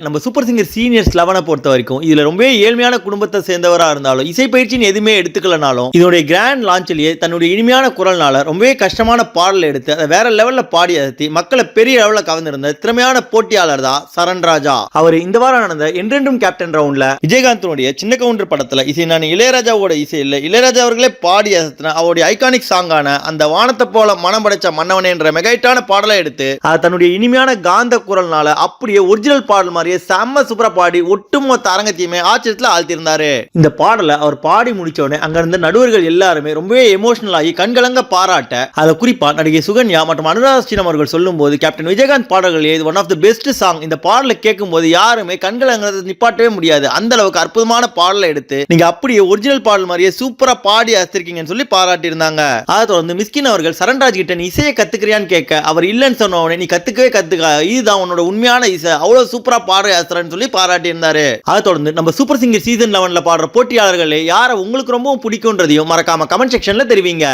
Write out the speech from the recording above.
நம்ம super singer seniors லெவனை பொறுத்த வரைக்கும் இதுல ரொம்ப ஏழ்மையான குடும்பத்தை சேர்ந்தவராக இருந்தாலும் இசை பயிற்சின்னு எதுவுமே எடுத்துக்கலனாலும் இதனுடைய கிராண்ட் லான்ச்லயே தன்னுடைய இனிமையான குரல்னால ரொம்பவே கஷ்டமான பாடல் எடுத்து அதை வேற லெவல்ல பாடி அசத்தி மக்களை பெரிய லெவல்ல கவர்ந்திருந்த திறமையான போட்டியாளர் தான் சரண் ராஜா. அவர் இந்த வாரம் நடந்த என்றென்றும் கேப்டன் ரவுண்ட்ல விஜயகாந்தனுடைய சின்ன கவுண்டர் படத்துல இசை நான் இளையராஜாவோட இசை இல்லை இளையராஜா அவர்களே பாடி அசத்தின அவருடைய ஐகானிக் சாங்கான அந்த வானத்தை போல மனம் படைச்ச மன்னவனே என்ற மெகைட்டான பாடலை எடுத்து தன்னுடைய இனிமையான காந்த குரல்னால அப்படியே ஒரிஜினல் பாடல் மாதிரி மாதிரியே செம்ம சூப்பரா பாடி ஒட்டுமொத்த அரங்கத்தையுமே ஆச்சரியத்துல ஆழ்த்திருந்தாரு இந்த பாடலை அவர் பாடி முடிச்ச உடனே அங்க இருந்த நடுவர்கள் எல்லாருமே ரொம்பவே எமோஷனல் ஆகி கண்கலங்க பாராட்ட அதை குறிப்பா நடிகை சுகன்யா மற்றும் அனுராதா ஸ்ரீனம் அவர்கள் சொல்லும்போது கேப்டன் விஜயகாந்த் பாடல்கள் இது one of the best song இந்த பாடலை கேட்கும்போது யாருமே கண்கலங்கிறத நிப்பாட்டவே முடியாது. அந்த அளவுக்கு அற்புதமான பாடலை எடுத்து நீங்க அப்படியே ஒரிஜினல் பாடல் மாதிரியே சூப்பரா பாடி அசத்திருக்கீங்கன்னு சொல்லி பாராட்டி இருந்தாங்க அதை தொடர்ந்து மிஸ்கின் அவர்கள் சரண்ராஜ் கிட்ட நீ இசையை கத்துக்கிறியான்னு கேட்க அவர் இல்லைன்னு சொன்ன உடனே நீ கத்துக்கவே கத்துக்க இதுதான் உன்னோட உண்மையான இசை. அவ்வளவு சூப்பரா பாடுற சொல்லி பாராட்டி இருந்தாரு அதை தொடர்ந்து நம்ம சூப்பர் சிங்கர் சீசன் லெவன்ல பாடுற போட்டியாளர்களே யாரை உங்களுக்கு ரொம்பவும் பிடிக்கும்ன்றதையும் மறக்காம கமெண்ட் செக்ஷன்ல தெரிவிங்க.